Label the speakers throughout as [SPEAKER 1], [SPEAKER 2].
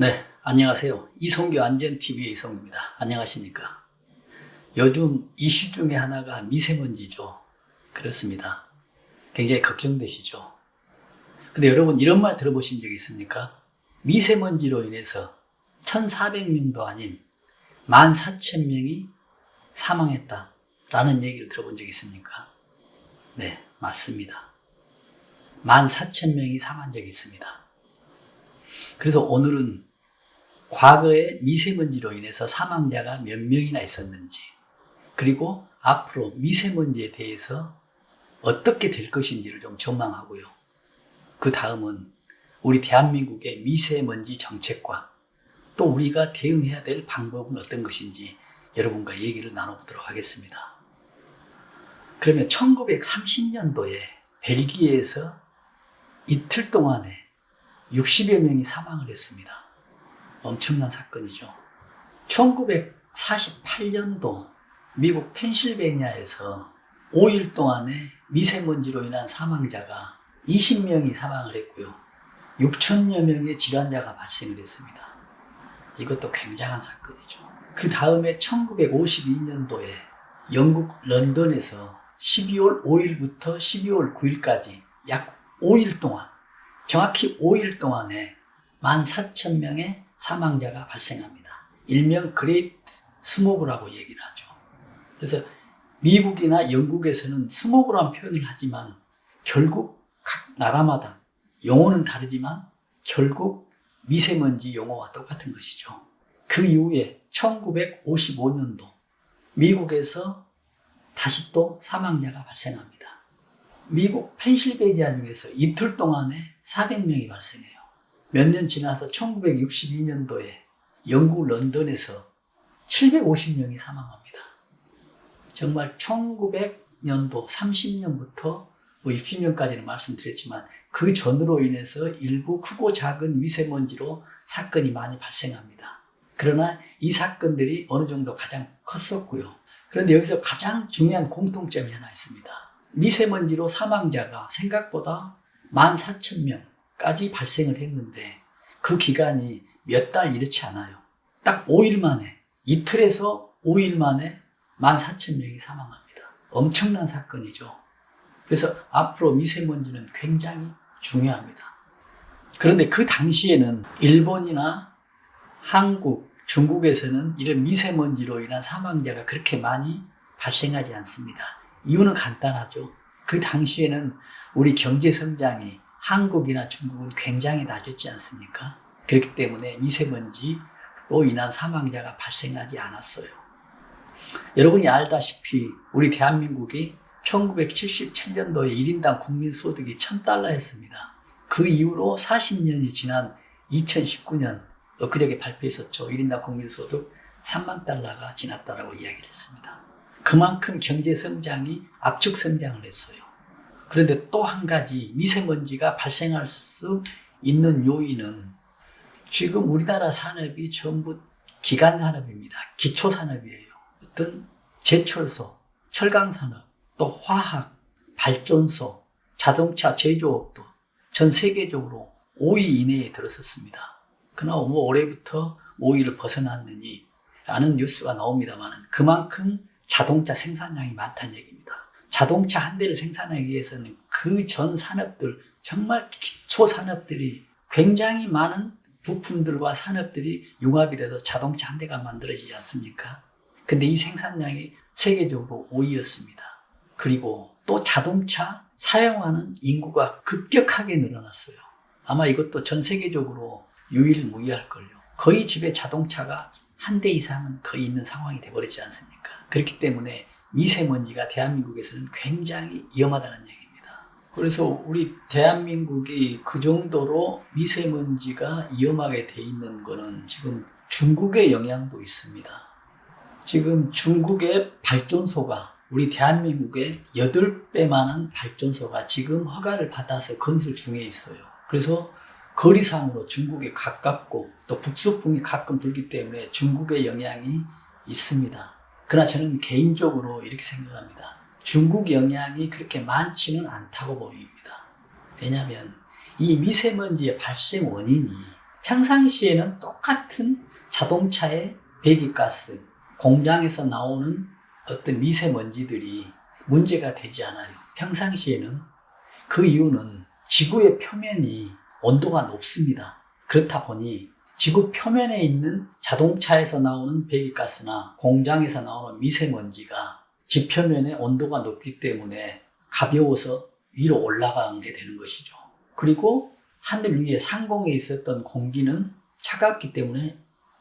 [SPEAKER 1] 네, 안녕하세요. 이성규 안전TV의 이성입니다. 안녕하십니까. 요즘 이슈 중에 하나가 미세먼지죠. 그렇습니다. 굉장히 걱정되시죠. 근데 여러분 이런 말 들어보신 적 있습니까? 미세먼지로 인해서 1,400명도 아닌 14,000명이 사망했다. 라는 얘기를 들어본 적 있습니까? 네, 맞습니다. 14,000명이 사망한 적이 있습니다. 그래서 오늘은 과거에 미세먼지로 인해서 사망자가 몇 명이나 있었는지, 그리고 앞으로 미세먼지에 대해서 어떻게 될 것인지를 좀 전망하고요. 그 다음은 우리 대한민국의 미세먼지 정책과 또 우리가 대응해야 될 방법은 어떤 것인지 여러분과 얘기를 나눠보도록 하겠습니다. 그러면 1930년도에 벨기에에서 이틀 동안에 60여 명이 사망을 했습니다. 엄청난 사건이죠. 1948년도 미국 펜실베니아에서 5일 동안에 미세먼지로 인한 사망자가 20명이 사망을 했고요. 6천여 명의 질환자가 발생을 했습니다. 이것도 굉장한 사건이죠. 그 다음에 1952년도에 영국 런던에서 12월 5일부터 12월 9일까지 약 5일 동안, 정확히 5일 동안에 14,000명의 사망자가 발생합니다. 일명 그레이트 스모그라고 얘기를 하죠. 그래서 미국이나 영국에서는 스모그라는 표현을 하지만 결국 각 나라마다 용어는 다르지만 결국 미세먼지 용어와 똑같은 것이죠. 그 이후에 1955년도 미국에서 다시 또 사망자가 발생합니다. 미국 펜실베니아 중에서 이틀 동안에 400명이 발생해요. 몇 년 지나서 1962년도에 영국 런던에서 750명이 사망합니다. 정말 1900년도 30년부터 뭐 60년까지는 말씀드렸지만 그 전으로 인해서 일부 크고 작은 미세먼지로 사건이 많이 발생합니다. 그러나 이 사건들이 어느 정도 가장 컸었고요. 그런데 여기서 가장 중요한 공통점이 하나 있습니다. 미세먼지로 사망자가 생각보다 14,000명 까지 발생을 했는데 그 기간이 몇 달 이렇지 않아요. 딱 5일 만에, 이틀에서 5일 만에 14,000명이 사망합니다. 엄청난 사건이죠. 그래서 앞으로 미세먼지는 굉장히 중요합니다. 그런데 그 당시에는 일본이나 한국, 중국에서는 이런 미세먼지로 인한 사망자가 그렇게 많이 발생하지 않습니다. 이유는 간단하죠. 그 당시에는 우리 경제 성장이 한국이나 중국은 굉장히 낮았지 않습니까? 그렇기 때문에 미세먼지로 인한 사망자가 발생하지 않았어요. 여러분이 알다시피 우리 대한민국이 1977년도에 1인당 국민소득이 1000달러였습니다. 그 이후로 40년이 지난 2019년 엊그저께 발표했었죠. 1인당 국민소득 3만 달러가 지났다라고 이야기를 했습니다. 그만큼 경제 성장이 압축 성장을 했어요. 그런데 또 한 가지 미세먼지가 발생할 수 있는 요인은 지금 우리나라 산업이 전부 기간 산업입니다. 기초 산업이에요. 어떤 제철소, 철강 산업, 또 화학, 발전소, 자동차 제조업도 전 세계적으로 5위 이내에 들었었습니다. 그러나 뭐 올해부터 5위를 벗어났느니 라는 뉴스가 나옵니다만 그만큼 자동차 생산량이 많다는 얘기입니다. 자동차 한 대를 생산하기 위해서는 그 전 산업들, 정말 기초 산업들이 굉장히 많은 부품들과 산업들이 융합이 돼서 자동차 한 대가 만들어지지 않습니까? 근데 이 생산량이 세계적으로 5위였습니다. 그리고 또 자동차 사용하는 인구가 급격하게 늘어났어요. 아마 이것도 전 세계적으로 유일무이할걸요. 거의 집에 자동차가 한 대 이상은 거의 있는 상황이 돼버리지 않습니까? 그렇기 때문에 미세먼지가 대한민국에서는 굉장히 위험하다는 얘기입니다. 그래서 우리 대한민국이 그 정도로 미세먼지가 위험하게 돼 있는 거는 지금 중국의 영향도 있습니다. 지금 중국의 발전소가 우리 대한민국의 8배만한 발전소가 지금 허가를 받아서 건설 중에 있어요. 그래서 거리상으로 중국에 가깝고 또 북소풍이 가끔 불기 때문에 중국의 영향이 있습니다. 그러나 저는 개인적으로 이렇게 생각합니다. 중국 영향이 그렇게 많지는 않다고 보입니다. 왜냐하면 이 미세먼지의 발생 원인이 평상시에는 똑같은 자동차의 배기가스, 공장에서 나오는 어떤 미세먼지들이 문제가 되지 않아요. 평상시에는 그 이유는 지구의 표면이 온도가 높습니다. 그렇다 보니 지구 표면에 있는 자동차에서 나오는 배기가스나 공장에서 나오는 미세먼지가 지표면의 온도가 높기 때문에 가벼워서 위로 올라가는 게 되는 것이죠. 그리고 하늘 위에 상공에 있었던 공기는 차갑기 때문에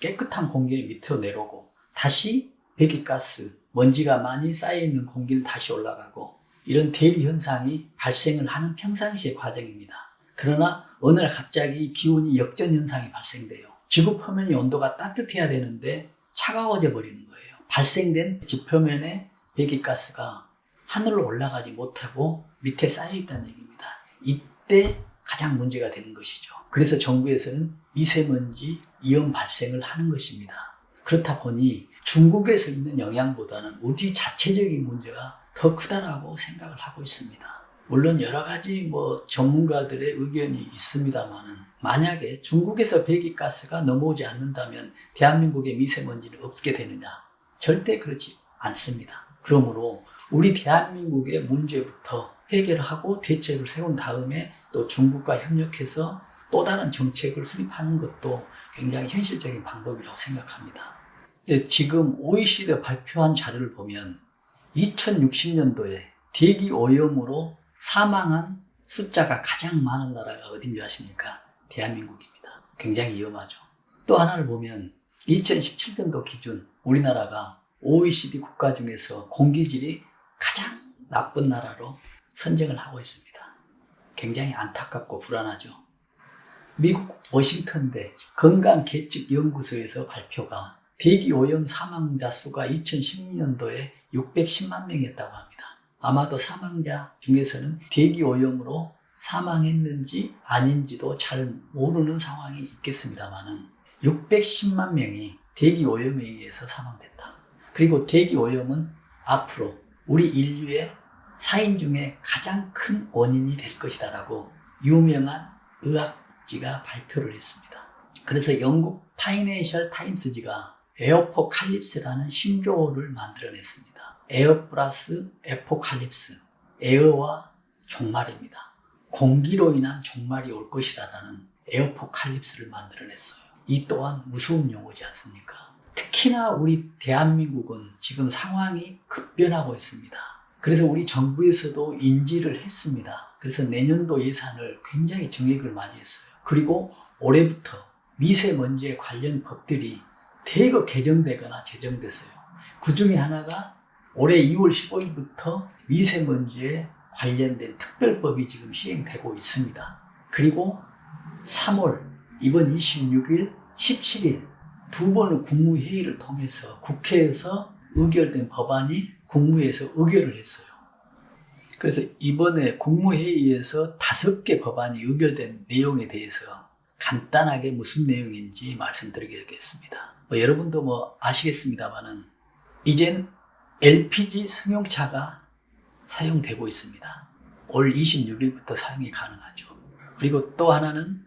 [SPEAKER 1] 깨끗한 공기는 밑으로 내려오고 다시 배기가스, 먼지가 많이 쌓여있는 공기는 다시 올라가고 이런 대리 현상이 발생을 하는 평상시의 과정입니다. 그러나 어느 날 갑자기 기온이 역전 현상이 발생돼요. 지구 표면의 온도가 따뜻해야 되는데 차가워져 버리는 거예요. 발생된 지표면의 배기가스가 하늘로 올라가지 못하고 밑에 쌓여 있다는 얘기입니다. 이때 가장 문제가 되는 것이죠. 그래서 정부에서는 미세먼지 위험 발생을 하는 것입니다. 그렇다 보니 중국에서 있는 영향보다는 우리 자체적인 문제가 더 크다라고 생각을 하고 있습니다. 물론 여러 가지 뭐 전문가들의 의견이 있습니다만은 만약에 중국에서 배기가스가 넘어오지 않는다면 대한민국의 미세먼지는 없게 되느냐? 절대 그렇지 않습니다. 그러므로 우리 대한민국의 문제부터 해결하고 대책을 세운 다음에 또 중국과 협력해서 또 다른 정책을 수립하는 것도 굉장히 현실적인 방법이라고 생각합니다. 지금 OECD 발표한 자료를 보면 2060년도에 대기 오염으로 사망한 숫자가 가장 많은 나라가 어딘지 아십니까? 대한민국입니다. 굉장히 위험하죠. 또 하나를 보면 2017년도 기준 우리나라가 OECD 국가 중에서 공기질이 가장 나쁜 나라로 선정을 하고 있습니다. 굉장히 안타깝고 불안하죠. 미국 워싱턴대 건강계측연구소에서 발표가 대기 오염 사망자 수가 2016년도에 610만 명이었다고 합니다. 아마도 사망자 중에서는 대기 오염으로 사망했는지 아닌지도 잘 모르는 상황이 있겠습니다만은 610만 명이 대기 오염에 의해서 사망됐다. 그리고 대기 오염은 앞으로 우리 인류의 사인 중에 가장 큰 원인이 될 것이다라고 유명한 의학지가 발표를 했습니다. 그래서 영국 파이낸셜 타임스지가 에어포칼립스라는 신조어를 만들어냈습니다. 에어 플러스 에포칼립스, 에어와 종말입니다. 공기로 인한 종말이 올 것이다라는 에어포칼립스를 만들어냈어요. 이 또한 무서운 용어지 않습니까? 특히나 우리 대한민국은 지금 상황이 급변하고 있습니다. 그래서 우리 정부에서도 인지를 했습니다. 그래서 내년도 예산을 굉장히 정액을 많이 했어요. 그리고 올해부터 미세먼지에 관련 법들이 대거 개정되거나 제정됐어요. 그 중에 하나가 올해 2월 15일부터 미세먼지에 관련된 특별법이 지금 시행되고 있습니다. 그리고 3월 이번 26일, 17일 두 번의 국무회의를 통해서 국회에서 의결된 법안이 국무회에서 의결을 했어요. 그래서 이번에 국무회의에서 다섯 개 법안이 의결된 내용에 대해서 간단하게 무슨 내용인지 말씀드리겠습니다. 뭐 여러분도 뭐 아시겠습니다만은 이젠 LPG 승용차가 사용되고 있습니다. 올 26일부터 사용이 가능하죠. 그리고 또 하나는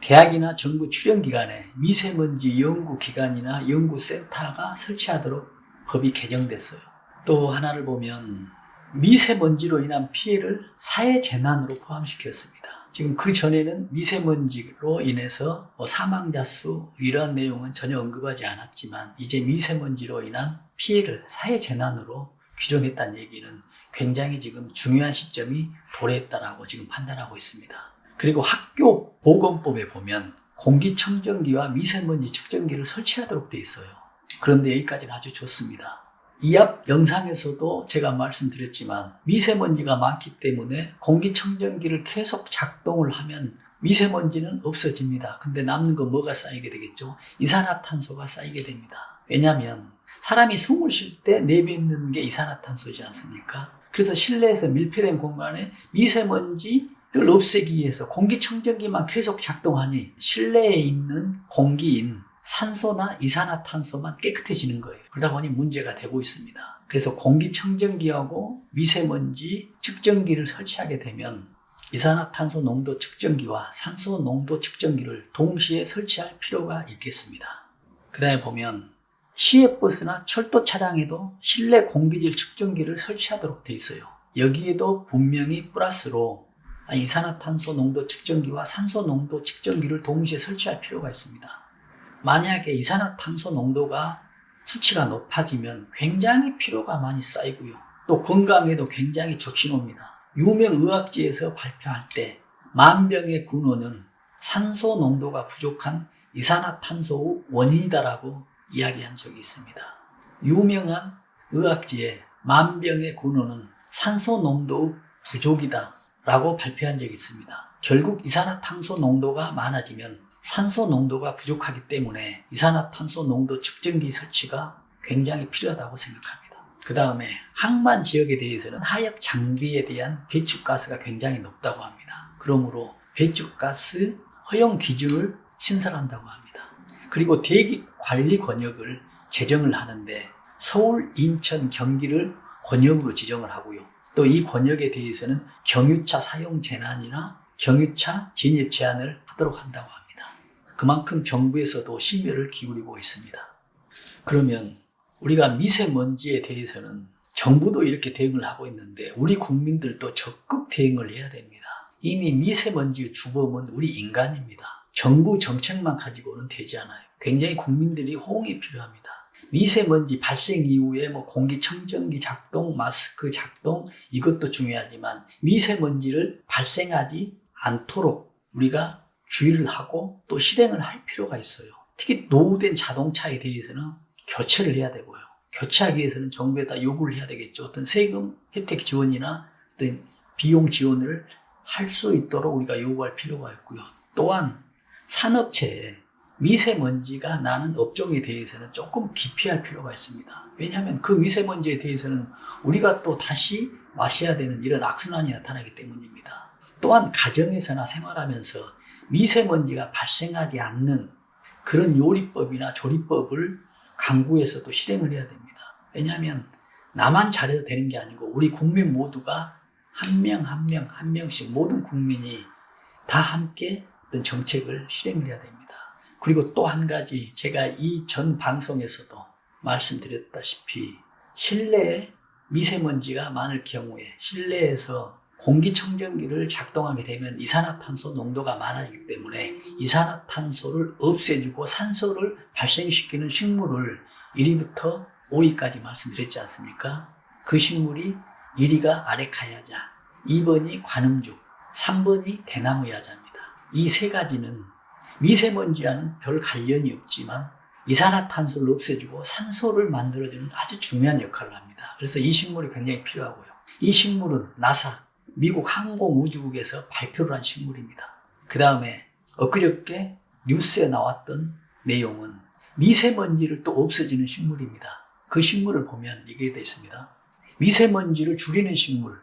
[SPEAKER 1] 대학이나 정부 출연 기관에 미세먼지 연구 기관이나 연구 센터가 설치하도록 법이 개정됐어요. 또 하나를 보면 미세먼지로 인한 피해를 사회 재난으로 포함시켰습니다. 지금 그 전에는 미세먼지로 인해서 뭐 사망자 수 이러한 내용은 전혀 언급하지 않았지만 이제 미세먼지로 인한 피해를 사회 재난으로 규정했다는 얘기는 굉장히 지금 중요한 시점이 도래했다라고 지금 판단하고 있습니다. 그리고 학교 보건법에 보면 공기청정기와 미세먼지 측정기를 설치하도록 돼 있어요. 그런데 여기까지는 아주 좋습니다. 이 앞 영상에서도 제가 말씀드렸지만 미세먼지가 많기 때문에 공기청정기를 계속 작동을 하면 미세먼지는 없어집니다. 근데 남는 건 뭐가 쌓이게 되겠죠? 이산화탄소가 쌓이게 됩니다. 왜냐하면 사람이 숨을 쉴 때 내뱉는 게 이산화탄소지 않습니까? 그래서 실내에서 밀폐된 공간에 미세먼지를 없애기 위해서 공기청정기만 계속 작동하니 실내에 있는 공기인 산소나 이산화탄소만 깨끗해지는 거예요. 그러다 보니 문제가 되고 있습니다. 그래서 공기청정기하고 미세먼지 측정기를 설치하게 되면 이산화탄소 농도 측정기와 산소 농도 측정기를 동시에 설치할 필요가 있겠습니다. 그 다음에 보면 시외버스나 철도 차량에도 실내 공기질 측정기를 설치하도록 되어 있어요. 여기에도 분명히 플러스로 이산화탄소 농도 측정기와 산소 농도 측정기를 동시에 설치할 필요가 있습니다. 만약에 이산화탄소 농도가 수치가 높아지면 굉장히 피로가 많이 쌓이고요. 또 건강에도 굉장히 적신호입니다. 유명 의학지에서 발표할 때 만병의 군원은 산소 농도가 부족한 이산화탄소의 원인이다라고 이야기한 적이 있습니다. 유명한 의학지에 만병의 군원은 산소 농도 부족이다라고 발표한 적이 있습니다. 결국 이산화탄소 농도가 많아지면 산소 농도가 부족하기 때문에 이산화탄소 농도 측정기 설치가 굉장히 필요하다고 생각합니다. 그 다음에 항만 지역에 대해서는 하역 장비에 대한 배출가스가 굉장히 높다고 합니다. 그러므로 배출가스 허용 기준을 신설한다고 합니다. 그리고 대기 관리 권역을 제정을 하는데 서울, 인천, 경기를 권역으로 지정을 하고요. 또 이 권역에 대해서는 경유차 사용 제한이나 경유차 진입 제한을 하도록 한다고 합니다. 그만큼 정부에서도 심혈을 기울이고 있습니다. 그러면 우리가 미세먼지에 대해서는 정부도 이렇게 대응을 하고 있는데 우리 국민들도 적극 대응을 해야 됩니다. 이미 미세먼지의 주범은 우리 인간입니다. 정부 정책만 가지고는 되지 않아요. 굉장히 국민들이 호응이 필요합니다. 미세먼지 발생 이후에 뭐 공기청정기 작동, 마스크 작동 이것도 중요하지만 미세먼지를 발생하지 않도록 우리가 주의를 하고 또 실행을 할 필요가 있어요. 특히 노후된 자동차에 대해서는 교체를 해야 되고요. 교체하기 위해서는 정부에다 요구를 해야 되겠죠. 어떤 세금 혜택 지원이나 어떤 비용 지원을 할 수 있도록 우리가 요구할 필요가 있고요. 또한 산업체에 미세먼지가 나는 업종에 대해서는 조금 기피할 필요가 있습니다. 왜냐하면 그 미세먼지에 대해서는 우리가 또 다시 마셔야 되는 이런 악순환이 나타나기 때문입니다. 또한 가정에서나 생활하면서 미세먼지가 발생하지 않는 그런 요리법이나 조리법을 강구에서도 실행을 해야 됩니다. 왜냐하면 나만 잘해도 되는 게 아니고 우리 국민 모두가 한 명 한 명 한 명씩 모든 국민이 다 함께 어떤 정책을 실행을 해야 됩니다. 그리고 또 한 가지 제가 이 전 방송에서도 말씀드렸다시피 실내에 미세먼지가 많을 경우에 실내에서 공기청정기를 작동하게 되면 이산화탄소 농도가 많아지기 때문에 이산화탄소를 없애주고 산소를 발생시키는 식물을 1위부터 5위까지 말씀드렸지 않습니까? 그 식물이 1위가 아레카야자, 2번이 관음죽, 3번이 대나무 야자입니다. 이 세 가지는 미세먼지와는 별 관련이 없지만 이산화탄소를 없애주고 산소를 만들어주는 아주 중요한 역할을 합니다. 그래서 이 식물이 굉장히 필요하고요. 이 식물은 나사, 미국 항공우주국에서 발표를 한 식물입니다. 그 다음에 엊그저께 뉴스에 나왔던 내용은 미세먼지를 또 없애주는 식물입니다. 그 식물을 보면 이게 되어 있습니다. 미세먼지를 줄이는 식물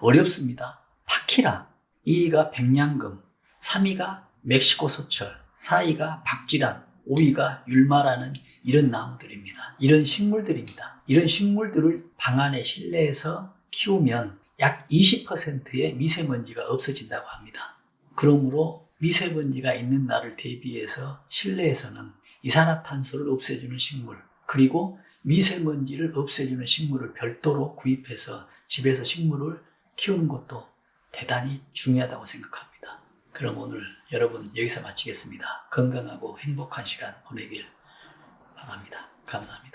[SPEAKER 1] 어렵습니다. 파키라 2위가 백냥금 3위가 멕시코 소철 4위가 박지란 5위가 율마라는 이런 나무들입니다. 이런 식물들입니다. 이런 식물들을 방 안에 실내에서 키우면 약 20%의 미세먼지가 없어진다고 합니다. 그러므로 미세먼지가 있는 날을 대비해서 실내에서는 이산화탄소를 없애주는 식물, 그리고 미세먼지를 없애주는 식물을 별도로 구입해서 집에서 식물을 키우는 것도 대단히 중요하다고 생각합니다. 그럼 오늘 여러분 여기서 마치겠습니다. 건강하고 행복한 시간 보내길 바랍니다. 감사합니다.